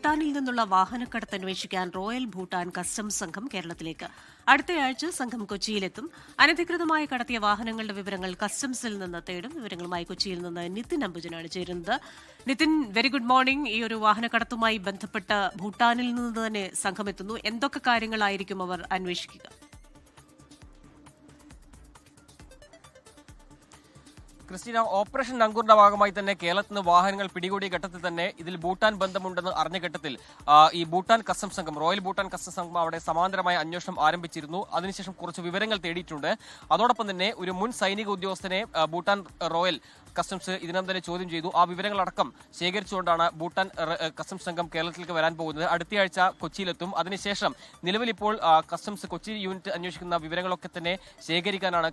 ഭൂട്ടാനിൽ നിന്നുള്ള വാഹനക്കടത്ത് അന്വേഷിക്കാൻ royal Bhutan customs സംഘം കേരളത്തിലേക്ക്. അടുത്തയാഴ്ച സംഘം കൊച്ചിയിലെത്തും. അനധികൃതമായി കടത്തിയ വാഹനങ്ങളുടെ വിവരങ്ങൾ കസ്റ്റംസിൽ നിന്ന് തേടും. വിവരങ്ങളുമായി കൊച്ചിയിൽ നിന്ന് നിതിൻ അംബുജനാണ് ചേരുന്നത്. നിതിൻ വെരി ഗുഡ് മോർണിംഗ് ഈ ഒരു വാഹനക്കടത്തുമായി ബന്ധപ്പെട്ട് ഭൂട്ടാനിൽ നിന്ന് തന്നെ സംഘം എത്തുന്നു. എന്തൊക്കെ കാര്യങ്ങളായിരിക്കും അവർ അന്വേഷിക്കുക? ക്രിസ്റ്റീന ഓപ്പറേഷൻ നങ്കൂറിന്റെ ഭാഗമായി തന്നെ കേരളത്തിൽ നിന്ന് വാഹനങ്ങൾ പിടികൂടിയ ഘട്ടത്തിൽ തന്നെ ഇതിൽ ഭൂട്ടാൻ ബന്ധമുണ്ടെന്ന് അറിഞ്ഞ ഘട്ടത്തിൽ ഈ ഭൂട്ടാൻ കസ്റ്റംസ് സംഘം റോയൽ ഭൂട്ടാൻ കസ്റ്റംസ് സംഘം അവിടെ സമാന്തരമായ അന്വേഷണം ആരംഭിച്ചിരുന്നു. അതിനുശേഷം കുറച്ച് വിവരങ്ങൾ തേടിയിട്ടുണ്ട്. അതോടൊപ്പം തന്നെ ഒരു മുൻ സൈനിക ഉദ്യോഗസ്ഥനെ ഭൂട്ടാൻ റോയൽ കസ്റ്റംസ് ഇതിനകം തന്നെ ചോദ്യം ചെയ്തു. ആ വിവരങ്ങളടക്കം ശേഖരിച്ചുകൊണ്ടാണ് ഭൂട്ടാൻ കസ്റ്റംസ് സംഘം കേരളത്തിലേക്ക് വരാൻ പോകുന്നത്. അടുത്തയാഴ്ച കൊച്ചിയിലെത്തും. അതിനുശേഷം നിലവിൽ ഇപ്പോൾ കസ്റ്റംസ് കൊച്ചി യൂണിറ്റ് അന്വേഷിക്കുന്ന വിവരങ്ങളൊക്കെ തന്നെ ശേഖരിക്കാനാണ്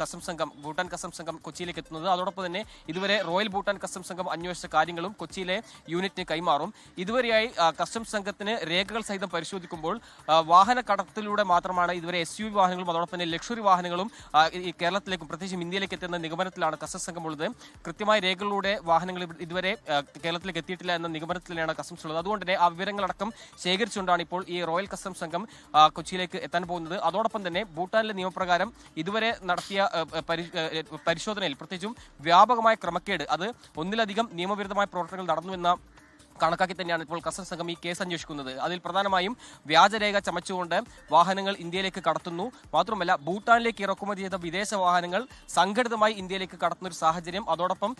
കസ്റ്റംസ് സംഘം ഭൂട്ടാൻ കസ്റ്റംസ് സംഘം കൊച്ചിയിലേക്ക് എത്തുന്നത്. അതോടൊപ്പം തന്നെ ഇതുവരെ റോയൽ ഭൂട്ടാൻ കസ്റ്റംസ് സംഘം അന്വേഷിച്ച കാര്യങ്ങളും കൊച്ചിയിലെ യൂണിറ്റിന് കൈമാറും. ഇതുവരെയായി കസ്റ്റംസ് സംഘത്തിന് രേഖകൾ സഹിതം പരിശോധിക്കുമ്പോൾ വാഹന കടത്തിലൂടെ മാത്രമാണ് ഇതുവരെ എസ് യു വാഹനങ്ങളും അതോടൊപ്പം തന്നെ ലക്ഷറി വാഹനങ്ങളും കേരളത്തിലേക്കും പ്രത്യേകിച്ചും ഇന്ത്യയിലേക്ക് എത്തുന്ന നിഗമനത്തിലാണ് കസ്റ്റംസ് സംഘം ഉള്ളത്. കൃത്യമായ രേഖകളിലൂടെ വാഹനങ്ങൾ ഇതുവരെ കേരളത്തിലേക്ക് എത്തിയിട്ടില്ല എന്ന നിഗമനത്തിലാണ് കസ്റ്റംസ് ഉള്ളത് അതുകൊണ്ട് തന്നെ ആ വിവരങ്ങളടക്കം ശേഖരിച്ചുകൊണ്ടാണ് ഇപ്പോൾ ഈ റോയൽ കസ്റ്റംസ് സംഘം കൊച്ചിയിലേക്ക് എത്താൻ പോകുന്നത്. അതോടൊപ്പം തന്നെ ഭൂട്ടാനിലെ നിയമപ്രകാരം ഇതുവരെ നടത്തിയ പരിശോധനയിൽ പ്രത്യേകിച്ചും വ്യാപകമായ ക്രമക്കേട് അത് ഒന്നിലധികം നിയമവിരുദ്ധമായ പ്രവർത്തനങ്ങൾ നടന്നുവെന്ന കണക്കാക്കി തന്നെയാണ് ഇപ്പോൾ കസ്റ്റംസ് സംഘം ഈ കേസ് അന്വേഷിക്കുന്നത്. അതിൽ പ്രധാനമായും വ്യാജരേഖ ചമച്ചുകൊണ്ട് വാഹനങ്ങൾ ഇന്ത്യയിലേക്ക് കടത്തുന്നു. മാത്രമല്ല ഭൂട്ടാനിലേക്ക് ഇറക്കുമതി ചെയ്ത വിദേശ വാഹനങ്ങൾ സംഘടിതമായി ഇന്ത്യയിലേക്ക് കടത്തുന്ന ഒരു സാഹചര്യം. അതോടൊപ്പം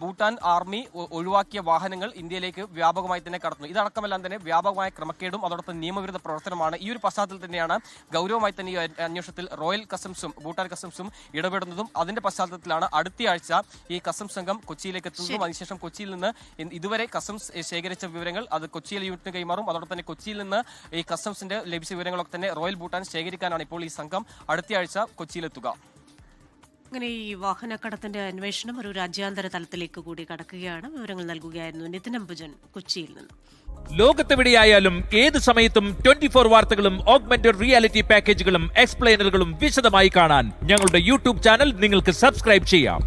ഭൂട്ടാൻ ആർമി ഒഴിവാക്കിയ വാഹനങ്ങൾ ഇന്ത്യയിലേക്ക് വ്യാപകമായി തന്നെ കടത്തുന്നു. ഇതടക്കമെല്ലാം തന്നെ വ്യാപകമായ ക്രമക്കേടും അതോടൊപ്പം നിയമവിരുദ്ധ പ്രവർത്തനമാണ്. ഈ ഒരു പശ്ചാത്തലത്തിൽ തന്നെയാണ് ഗൗരവമായി തന്നെ ഈ അന്വേഷണത്തിൽ റോയൽ കസ്റ്റംസും ഭൂട്ടാൻ കസ്റ്റംസും ഇടപെടുന്നതും. അതിന്റെ പശ്ചാത്തലത്തിലാണ് അടുത്തയാഴ്ച ഈ കസ്റ്റംസ് സംഘം കൊച്ചിയിലേക്ക് എത്തുന്നതും. അതിനുശേഷം കൊച്ചിയിൽ നിന്ന് ഇതുവരെ കസ്റ്റംസ് ശേഖരിച്ച വിവരങ്ങൾ അത് കൊച്ചിയിൽ യൂണിറ്റിന് കൈമാറും. അതോടൊപ്പം തന്നെ കൊച്ചിയിൽ നിന്ന് ഈ കസ്റ്റംസിന്റെ ലഭിച്ച വിവരങ്ങളൊക്കെ തന്നെ റോയൽ ഭൂട്ടാൻ ശേഖരിക്കാനാണ് ഇപ്പോൾ ഈ സംഘം അടുത്തയാഴ്ച കൊച്ചിയിലെത്തുക. അങ്ങനെ ഈ വാഹനക്കടത്തിന്റെ അന്വേഷണം ഒരു രാജ്യാന്തര തലത്തിലേക്ക് കൂടി കടക്കുകയാണ്. വിവരങ്ങൾ നൽകുകയായിരുന്നു നിതിൻ അംബുജൻ കൊച്ചിയിൽ നിന്ന്. ലോകത്തെവിടെയായാലും ഏത് സമയത്തും ട്വന്റി ഫോർ വാർത്തകളും ഓഗ്മെന്റഡ് റിയാലിറ്റി പാക്കേജുകളും എക്സ്പ്ലെയിനറുകളും വിശദമായി കാണാൻ ഞങ്ങളുടെ യൂട്യൂബ് ചാനൽ നിങ്ങൾക്ക് സബ്സ്ക്രൈബ് ചെയ്യാം.